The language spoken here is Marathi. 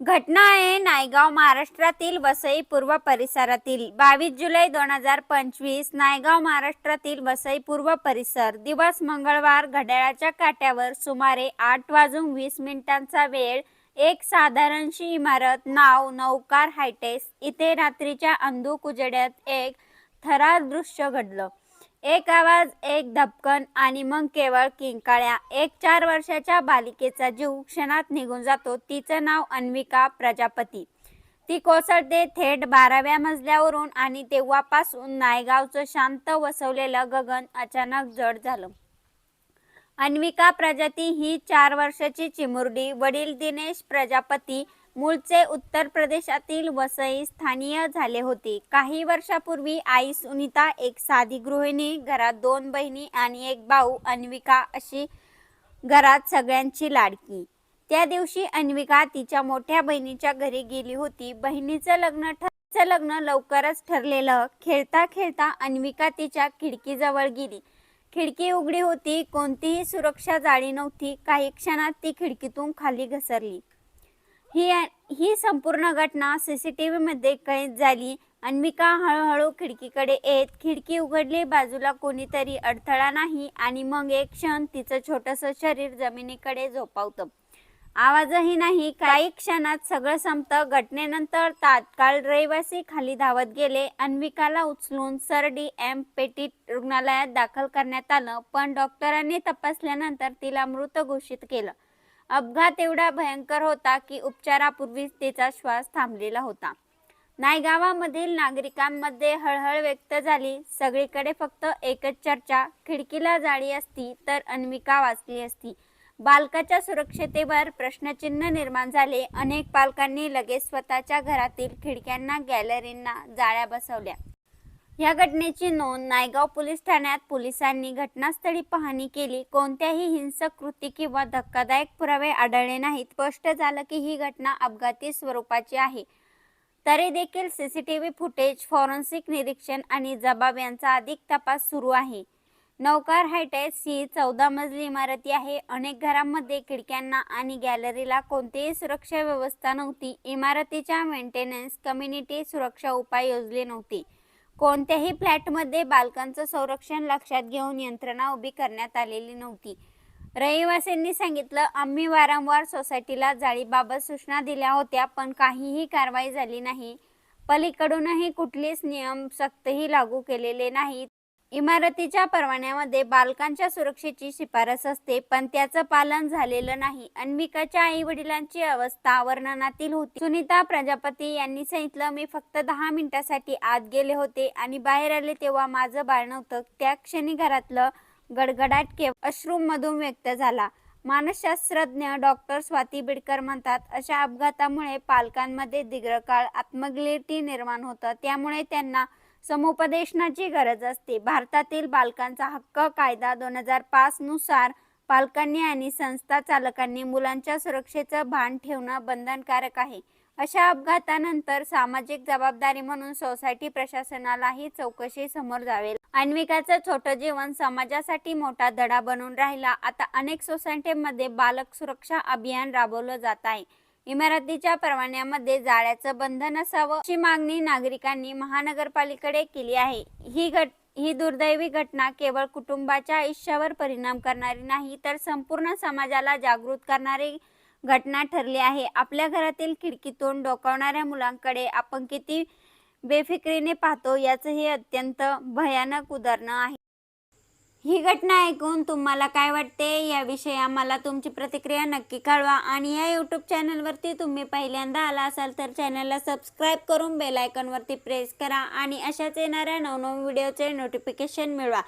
घटना आहे नायगाव महाराष्ट्रातील वसई पूर्व परिसरातील. बावीस जुलै दोन हजार पंचवीस नायगाव महाराष्ट्रातील वसई पूर्व परिसर. दिवस मंगळवार घड्याळाच्या काट्यावर सुमारे आठ वाजून वीस मिनिटांचा वेळ. एक साधारणशी इमारत नाव नौकार हायटेक्स इथे रात्रीच्या अंधुक उजेड्यात एक थरार दृश्य घडलं. एक आवाज एक धपकन आणि मग केवळ किंकाळ्या. एक चार वर्षाच्या बालिकेचा जीव क्षणात निघून जातो. तिचं नाव अन्विका प्रजापती. ती कोसळते थेट बाराव्या मजल्यावरून आणि तेव्हापासून नायगावचं शांत वसवलेलं गगन अचानक जड झालं. अन्विका प्रजाती ही चार वर्षाची चिमुरडी. वडील दिनेश प्रजापती मूळचे उत्तर प्रदेशातील वसई स्थानीय झाले होते. काही वर्षापूर्वी आई सुनीता एक साधी गृहिणी घरात दोन बहिणी आणि एक भाऊ अन्विका अशी घरात सगळ्यांची लाडकी. त्या दिवशी अन्विका तिच्या मोठ्या बहिणीच्या घरी गेली होती. बहिणीचं लग्न ठरचं लग्न लवकरच ठरलेलं. खेळता खेळता अन्विका तिच्या खिडकीजवळ गेली. खिडकी उघडी होती कोणतीही सुरक्षा जाळी नव्हती. काही क्षणात ती खिडकीतून खाली घसरली. ही ही संपूर्ण घटना सीसीटीव्ही मध्ये कैद झाली अन्विका हळूहळू खिडकीकडे येत खिडकी उघडली बाजूला कोणीतरी अडथळा नाही आणि मग एक क्षण तिचं छोटंसं शरीर जमिनीकडे झोपावतं. आवाजही नाही काही क्षणात सगळं संपतं. घटनेनंतर तात्काळ रहिवासी खाली धावत गेले अन्विकाला उचलून सरडी एम पेटीत रुग्णालयात दाखल करण्यात आलं पण डॉक्टरांनी तपासल्यानंतर तिला मृत घोषित केलं. अपघात एवढा भयंकर होता की उपचारापूर्वीच तिचा श्वास थांबलेला होता. नायगावामधील नागरिकांमध्ये हळहळ व्यक्त झाली. सगळीकडे फक्त एकच चर्चा खिडकीला जाळी असती तर अन्विका वाचली असती. बालकाच्या सुरक्षतेवर प्रश्नचिन्ह निर्माण झाले. अनेक पालकांनी लगेच स्वतःच्या घरातील खिडक्यांना गॅलरींना जाळ्या बसवल्या. या घटनेची नोंद नायगाव पोलीस ठाण्यात पोलिसांनी घटनास्थळी पाहणी केली. कोणत्याही हिंसक कृती किंवा धक्कादायक पुरावे आढळले नाहीत. स्पष्ट झालं की ही घटना अपघाती स्वरूपाची आहे. तरी देखील सीसीटीव्ही फुटेज फॉरेन्सिक निरीक्षण आणि जबाब यांचा अधिक तपास सुरू आहे. नौकार हायटेक्स ही चौदा मजली इमारती आहे. अनेक घरांमध्ये खिडक्यांना आणि गॅलरीला कोणतीही सुरक्षा व्यवस्था नव्हती. इमारतीच्या मेंटेनन्स कम्युनिटी सुरक्षा उपाय योजले नव्हते. कोणत्याही फ्लॅटमध्ये बालकांचं संरक्षण लक्षात घेऊन यंत्रणा उभी करण्यात आलेली नव्हती. रहिवासींनी सांगितलं आम्ही वारंवार सोसायटीला जाळीबाबत सूचना दिल्या होत्या पण काहीही कारवाई झाली नाही. पलीकडूनही कुठलेच नियम सक्तही लागू केलेले नाहीत. इमारतीच्या परवान्यामध्ये बालकांच्या सुरक्षेची शिफारस असते पण त्याचं पालन झालेलं नाही. अन्विकाच्या आई वडिलांची अवस्था वर्णनातील होती. सुनीता प्रजापती यांनी सांगितलं मी फक्त दहा मिनिटासाठी आत गेले होते आणि बाहेर आले तेव्हा माझं बाळ नव्हतं. त्या क्षणी घरातलं गडगडाट केवळ अश्रूम मधून व्यक्त झाला. मानसशास्त्रज्ञ डॉक्टर स्वाती बिडकर म्हणतात अशा अपघातामुळे पालकांमध्ये दीर्घकाळ आत्मग्लिटी निर्माण होतं. त्यामुळे त्यांना समुपदेशनाची गरज असते. भारतातील बालकांचा हक्क कायदा दोन हजार पाच नुसार पालकांनी आणि संस्था चालकांनी मुलांच्या सुरक्षेचं भान ठेवणं बंधनकारक आहे. अशा अपघातानंतर सामाजिक जबाबदारी म्हणून सोसायटी प्रशासनालाही चौकशी समोर जावे अन्विकाचं छोटं जीवन समाजासाठी मोठा धडा बनून राहिला. आता अनेक सोसायटीमध्ये बालक सुरक्षा अभियान राबवलं जात आहे. इमारतीच्या परवान्यामध्ये जाळ्याचं बंधन असावं अशी मागणी नागरिकांनी महानगरपालिकेकडे केली आहे. ही घट ही दुर्दैवी घटना केवळ कुटुंबाच्या आयुष्यावर परिणाम करणारी नाही तर संपूर्ण समाजाला जागृत करणारी घटना ठरली आहे. आपल्या घरातील खिडकीतून डोकावणाऱ्या मुलांकडे आपण किती बेफिक्रीने पाहतो याचं हे अत्यंत भयानक उदाहरण आहे. ही घटना ऐकून तुम्हाला काय वाटते? याविषयी आम्हाला तुमची प्रतिक्रिया नक्की कळवा आणि या यूट्यूब चॅनलवरती तुम्ही पहिल्यांदा आला असाल तर चॅनलला सबस्क्राईब करून बेल आयकॉनवरती प्रेस करा आणि अशाच येणाऱ्या नवनवीन व्हिडिओचे नोटिफिकेशन मिळवा.